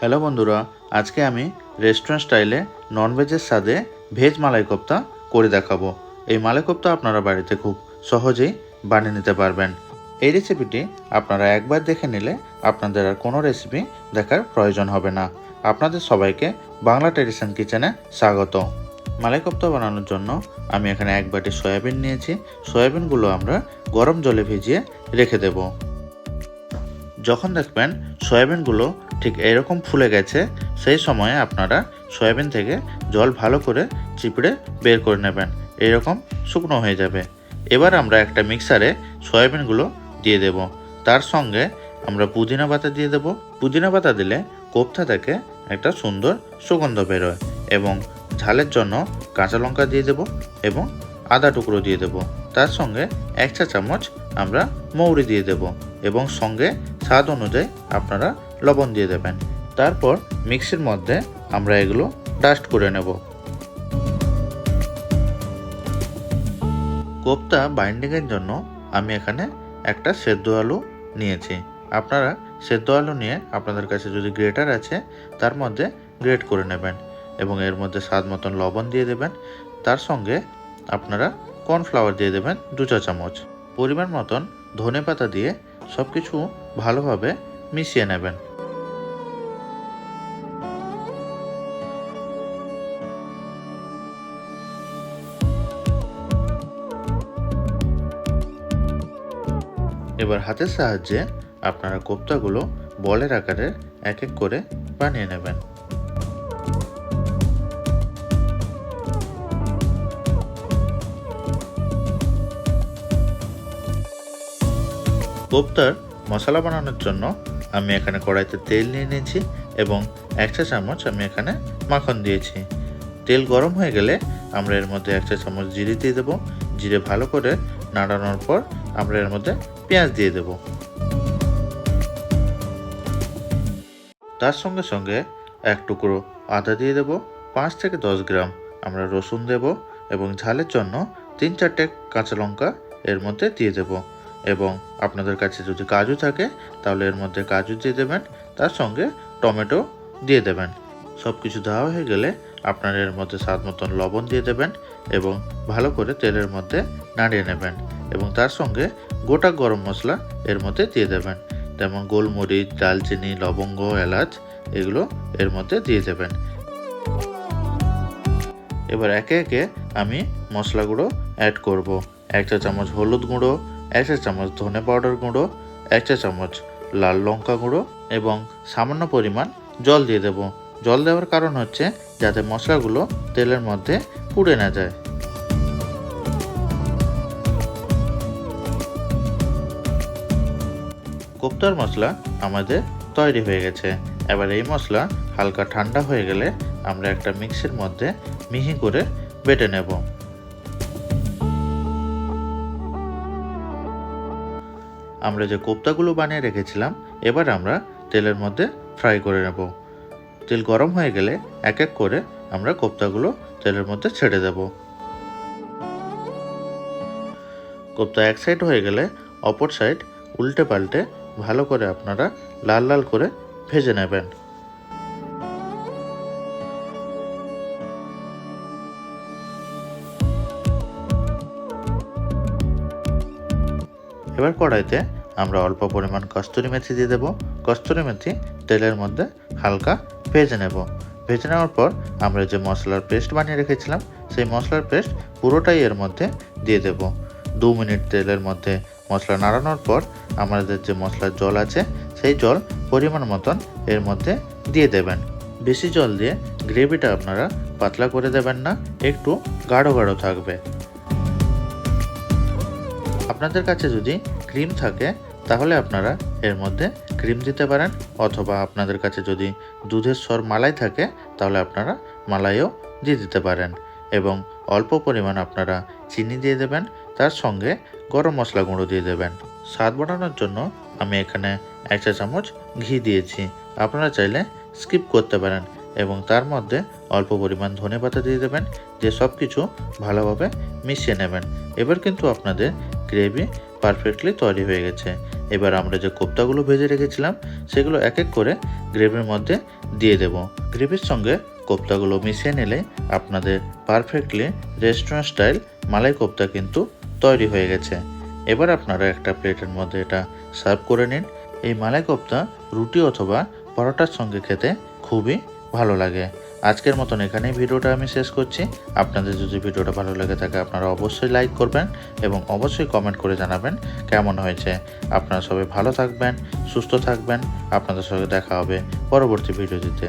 Hello বন্ধুরা, আজকে আমি রেস্টুরেন্ট স্টাইলে ননভেজের স্বাদে ভেজ মালাই কোপ্তা করে দেখাবো। এই মালাই কোপ্তা আপনারা বাড়িতে খুব সহজেই বানিয়ে নিতে পারবেন। এই রেসিপিটি আপনারা একবার দেখে নিলে আপনাদের আর কোনো রেসিপি দেখার প্রয়োজন হবে না। আপনাদের সবাইকে বাংলা ট্রেডিশন কিচেনে স্বাগত। মালাই কোপ্তা বানানোর জন্য আমি এখানে এক বাটি সয়াবিন নিয়েছি। সয়াবিনগুলো আমরা গরম জলে ভিজিয়ে রেখে দেবো। যখন দেখবেন সয়াবিনগুলো ঠিক এরকম ফুলে গেছে, সেই সময়ে আপনারা সয়াবিন থেকে জল ভালো করে চিপড়ে বের করে নেবেন। এরকম শুকনো হয়ে যাবে। এবার আমরা একটা মিক্সারে সয়াবিনগুলো দিয়ে দেব। তার সঙ্গে আমরা পুদিনা পাতা দিয়ে দেব। পুদিনা পাতা দিলে কোপ্তা থেকে একটা সুন্দর সুগন্ধ বেরোয় এবং ঝালের জন্য কাঁচা লঙ্কা দিয়ে দেব এবং আদা টুকরো দিয়ে দেব। তার সঙ্গে এক চা চামচ আমরা মৌরি দিয়ে দেব এবং সঙ্গে স্বাদ অনুযায়ী আপনারা লবণ দিয়ে দেবেন। তারপর মিক্সির মধ্যে আমরা এগুলো ডাস্ট করে নেব। কোপ্তা বাইন্ডিংয়ের জন্য আমি এখানে একটা সেদ্ধ আলু নিয়েছি। আপনারা সেদ্ধ আলু নিয়ে আপনাদের কাছে যদি গ্রেটার আছে, তার মধ্যে গ্রেট করে নেবেন এবং এর মধ্যে স্বাদ মতন লবণ দিয়ে দেবেন। তার সঙ্গে আপনারা কর্নফ্লাওয়ার দিয়ে দেবেন দু চা চামচ। পরিমাণ মতন ধনে পাতা দিয়ে সব কিছু ভালোভাবে মিশিয়ে নেবেন। এবার হাতের সাহায্যে আপনারা কোপ্তাগুলো বলের আকারে এক এক করে বানিয়ে নেবেন। কোপ্তার মশলা বানানোর জন্য আমি এখানে কড়াইতে তেল নিয়ে নিয়েছি এবং এক চা চামচ আমি এখানে মাখন দিয়েছি। তেল গরম হয়ে গেলে আমরা এর মধ্যে এক চা চামচ জিরে দিয়ে দেবো। জিরে ভালো করে নাড়ানোর পর আমরা এর মধ্যে পেঁয়াজ দিয়ে দেব। তার সঙ্গে সঙ্গে এক টুকরো আদা দিয়ে দেব, পাঁচ থেকে দশ গ্রাম আমরা রসুন দেব এবং ঝালের জন্য তিন চারটে কাঁচা লঙ্কা এর মধ্যে দিয়ে দেব। এবং আপনাদের কাছে যদি কাজু থাকে, তাহলে এর মধ্যে কাজু দিয়ে দেবেন, তার সঙ্গে টমেটো দিয়ে দেবেন। সব কিছু দেওয়া হয়ে গেলে আপনার এর মধ্যে স্বাদ মতন লবণ দিয়ে দেবেন এবং ভালো করে তেলের মধ্যে নাড়িয়ে নেবেন এবং তার সঙ্গে গোটা গরম মশলা এর মধ্যে দিয়ে দেবেন। যেমন গোলমরিচ দালচিনি লবঙ্গ, এলাচ এগুলো এর মধ্যে দিয়ে দেবেন। এবার একে একে আমি মশলাগুলো অ্যাড করব। এক চা চামচ হলুদ গুঁড়ো, এক চা চামচ ধনে পাউডার গুঁড়ো, এক চা চামচ লাল লঙ্কা গুঁড়ো এবং সামান্য পরিমাণ জল দিয়ে দেব। জল দেওয়ার কারণ হচ্ছে যাতে মশলাগুলো তেলের মধ্যে পুড়ে না যায়। কোপ্তার মশলা আমাদের তৈরি হয়ে গেছে। এবার এই মশলা হালকা ঠান্ডা হয়ে গেলে আমরা একটা মিক্সির মধ্যে মিহি করে বেটে নেব। আমরা যে কোপ্তাগুলো বানিয়ে রেখেছিলাম, এবার আমরা তেলের মধ্যে ফ্রাই করে নেব। তেল গরম হয়ে গেলে এক এক করে আমরা কোপ্তাগুলো তেলের মধ্যে ছেড়ে দেব। কোপ্তা এক সাইড হয়ে গেলে অপর সাইড উল্টে পাল্টে ভালো করে আপনারা লাল লাল করে ভেজে নেবেন। এবার কড়াইতে আমরা অল্প পরিমাণ কস্তুরি মেথি দিয়ে দেবো। কস্তুরি মেথি তেলের মধ্যে হালকা ভেজে নেব। ভেজে নেওয়ার পর আমরা যে মশলার পেস্ট বানিয়ে রেখেছিলাম, সেই মশলার পেস্ট পুরোটাই এর মধ্যে দিয়ে দেব। দু মিনিট তেলের মধ্যে মশলা নাড়ানোর পর আমাদের যে মশলার জল আছে, সেই জল পরিমাণ মতন এর মধ্যে দিয়ে দেবেন। বেশি জল দিয়ে গ্রেভিটা আপনারা পাতলা করে দেবেন না, একটু গাঢ় গাঢ় থাকবে। আপনাদের কাছে যদি ক্রিম থাকে, তাহলে আপনারা এর মধ্যে ক্রিম দিতে পারেন, অথবা আপনাদের কাছে যদি দুধের স্বর মালাই থাকে, তাহলে আপনারা মালাইও দিয়ে দিতে পারেন। এবং অল্প পরিমাণ আপনারা চিনি দিয়ে দেবেন, তার সঙ্গে গরম মশলা গুঁড়ো দিয়ে দেবেন। স্বাদ বাড়ানোর জন্য আমি এখানে এক চা চামচ ঘি দিয়েছি। আপনারা চাইলে স্কিপ করতে পারেন এবং তার মধ্যে অল্প পরিমাণ ধনে পাতা দিয়ে দেবেন যে সব কিছু ভালোভাবে মিশিয়ে নেবেন। এবার কিন্তু আপনাদের গ্রেভি পারফেক্টলি তৈরি হয়ে গেছে। এবার আমরা যে কোপ্তাগুলো ভেজে রেখেছিলাম, সেগুলো এক এক করে গ্রেভির মধ্যে দিয়ে দেব। গ্রেভির সঙ্গে কোপ্তাগুলো মিশিয়ে নিলে আপনাদের perfectly restaurant style malai kofta কিন্তু তৈরি হয়ে গেছে। এবার আপনারা একটা প্লেটের মধ্যে এটা সার্ভ করে নিন। এই মালাই কোপ্তা, রুটি অথবা পরোটার সঙ্গে খেতে খুবই ভালো লাগে। আজকের মতন এখানেই ভিডিওটা আমি শেষ করছি। আপনাদের যদি ভিডিওটা ভালো লেগে থাকে, আপনারা অবশ্যই লাইক করবেন এবং অবশ্যই কমেন্ট করে জানাবেন কেমন হয়েছে। আপনারা সবাই ভালো থাকবেন, সুস্থ থাকবেন। আপনাদের সঙ্গে দেখা হবে পরবর্তী ভিডিও দিতে